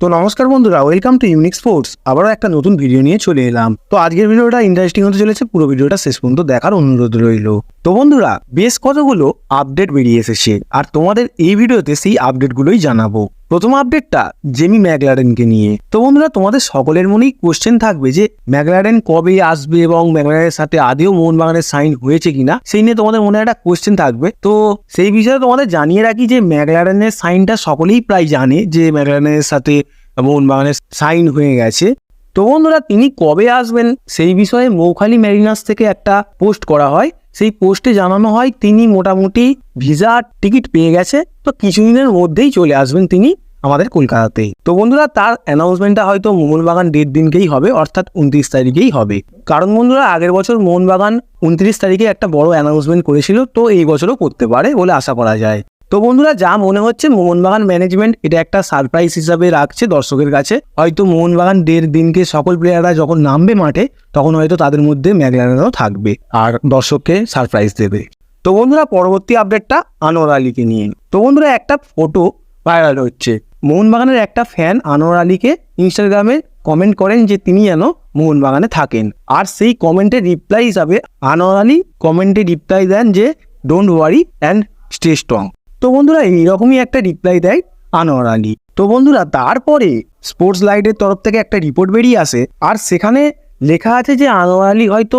তো নমস্কার বন্ধুরা ওয়েলকাম টু ইউনিক স্পোর্টস আবারও একটা নতুন ভিডিও নিয়ে চলে এলাম। তো আজকের ভিডিওটা ইন্টারেস্টিং হতে চলেছে, পুরো ভিডিওটা শেষ পর্যন্ত দেখার অনুরোধ রইল। তো বন্ধুরা, বেশ কতগুলো আপডেট বেরিয়ে এসেছে, আর তোমাদের এই ভিডিওতে সেই আপডেটগুলোই জানাব। প্রথম আপডেটটা জেমি ম্যাকলারেনকে নিয়ে। তো বন্ধুরা, তোমাদের সকলের মনেই কোশ্চেন থাকবে যে ম্যাকলারেন কবে আসবে এবং ম্যাকলারেনের সাথে আদেও মোহনবাগানের সাইন হয়েছে কিনা? সেই নিয়ে তোমাদের মনে একটা কোশ্চেন থাকবে। তো সেই বিষয়ে তোমাদের জানিয়ে রাখি যে ম্যাকলারেনের সাইনটা সকলেই প্রায় জানে যে ম্যাকলারেনের সাথে মোহনবাগানের সাইন হয়ে গেছে। তো বন্ধুরা, তিনি কবে আসবেন? সেই বিষয়ে মৌখালি ম্যারিনাস থেকে একটা পোস্ট করা হয়। সেই পোস্টে জানানো হয় তিনি মোটামুটি ভিসা টিকিট পেয়ে গেছে, তো কিছুদিনের মধ্যেই চলে আসবেন তিনি আমাদের কলকাতাতেই তো বন্ধুরা, তার অ্যানাউন্সমেন্টটা হয়তো মোহনবাগান ডেট দিনকেই হবে, অর্থাৎ উনত্রিশ তারিখেই হবে। কারণ বন্ধুরা, আগের বছর মোহনবাগান উনত্রিশ তারিখে একটা বড় অ্যানাউন্সমেন্ট করেছিল, তো এই বছরও করতে পারে বলে আশা করা যায়। তো বন্ধুরা, যা মনে হচ্ছে মোহনবাগান ম্যানেজমেন্ট এটা একটা সারপ্রাইজ হিসাবে রাখছে দর্শকের কাছে। হয়তো মোহনবাগান দেড় দিনকে সকল প্লেয়াররা যখন নামবে মাঠে, তখন হয়তো তাদের মধ্যে ম্যাগলারেনও থাকবে আর দর্শককে সারপ্রাইজ দেবে। তো বন্ধুরা, পরবর্তী আপডেটটা আনোয়ার আলীকে নিয়ে। তো বন্ধুরা, একটা ফটো ভাইরাল হচ্ছে। মোহনবাগানের একটা ফ্যান আনোয়ার আলীকে ইনস্টাগ্রামে কমেন্ট করেন যে তিনি যেন মোহনবাগানে থাকেন। আর সেই কমেন্টের রিপ্লাই হিসাবে আনোয়ার আলী কমেন্টে রিপ্লাই দেন যে don't worry and stay strong তো বন্ধুরা এইরকমই একটা রিপ্লাই দেয় আনোয়ার আলী। তো বন্ধুরা তারপরে স্পোর্টস লাইটের তরফ থেকে একটা রিপোর্ট বেরিয়ে আসে আর সেখানে লেখা আছে যে আনোয়ার আলী হয়তো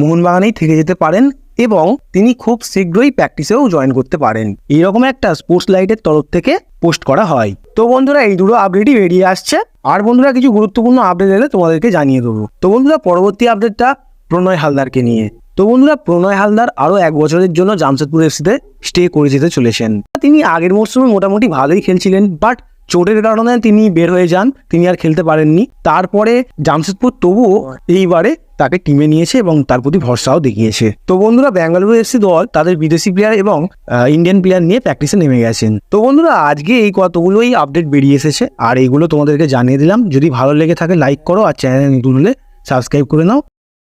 মোহনবাগানেই থেকে যেতে পারেন এবং তিনি খুব শীঘ্রই প্র্যাকটিসেও জয়েন করতে পারেন। এইরকম একটা স্পোর্টস লাইটের তরফ থেকে পোস্ট করা হয়। তো বন্ধুরা এই দুটো আপডেটই বেরিয়ে আসছে। আর বন্ধুরা কিছু গুরুত্বপূর্ণ আপডেট এলে তোমাদেরকে জানিয়ে দেবো। তো বন্ধুরা পরবর্তী আপডেটটা প্রণয় হালদারকে নিয়ে। তো বন্ধুরা প্রণয় হালদার আরও এক বছরের জন্য জামশেদপুর এফসিতে স্টে করে যেতে চলেছেন। তিনি আগের মরশুমে মোটামুটি ভালোই খেলছিলেন বাট চোটের কারণে তিনি বের হয়ে যান, তিনি আর খেলতে পারেননি। তারপরে জামশেদপুর তবুও এইবারে তাকে টিমে নিয়েছে এবং তার প্রতি ভরসাও দেখিয়েছে। তো বন্ধুরা বেঙ্গালুরু এফসি দল তাদের বিদেশি প্লেয়ার এবং ইন্ডিয়ান প্লেয়ার নিয়ে প্র্যাকটিসে নেমে গেছেন। তো বন্ধুরা আজকে এই কতগুলোই আপডেট বেরিয়ে এসেছে, আর এইগুলো তোমাদেরকে জানিয়ে দিলাম। যদি ভালো লেগে থাকে লাইক করো আর চ্যানেল নতুন হলে সাবস্ক্রাইব করে নাও।